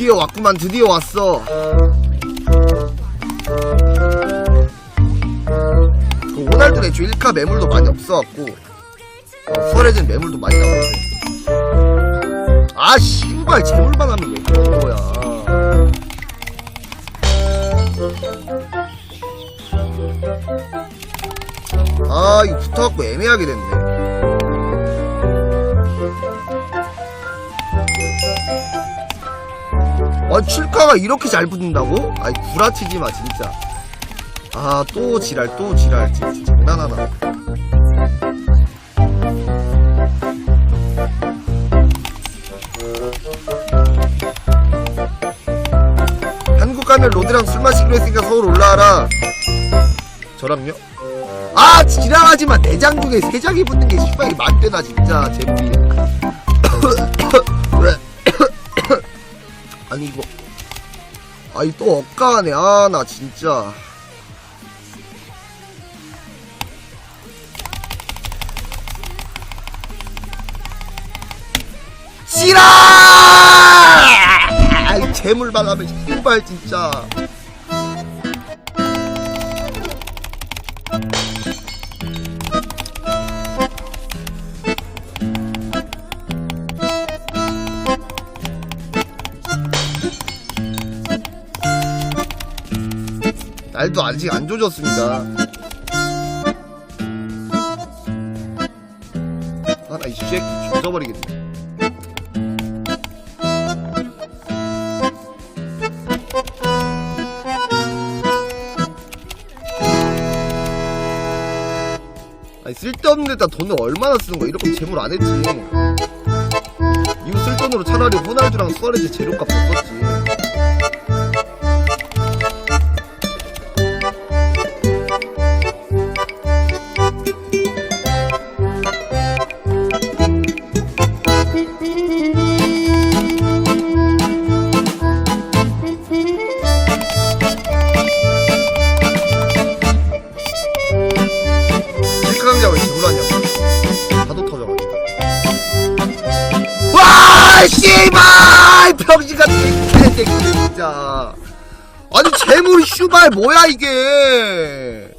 드디어 왔구만 드디어 왔어. 그 호날두 애초 1카 매물도 많이 없어갖고 어, 수월해진 매물도 많이 나오는데. 아 씨발 재물만 하면 왜 그런 거야? 아 이거 붙어갖고 애매하게 됐네 아 7카가 이렇게 잘 붙는다고? 아이 구라치지 마 진짜. 아 또 지랄 또 지랄. 진짜 장난하나 한국 가면 로드랑 술 마시기로 했으니까 서울 올라와라. 저랑요? 아 지랄하지마. 내장 중에 세 장이 붙는 게 씨발 맞대나 진짜. 재물이 아니 이거. 아니 또 엇가네. 아 나 진짜. 지랄 아이 재물 발라면 씨발 진짜 날도 아직 안 조졌습니다. 아나 이 새끼 조져버리겠네. 아니 쓸데없는 데다 돈을 얼마나 쓰는 거야? 이렇게 재물 안 했지. 이거 쓸 돈으로 차라리 호날두랑 수아레즈 재료값 더 썼지. 와, 씨발! 병신 같은 개새끼 진짜. 아니 재물이 슈발 뭐야 이게?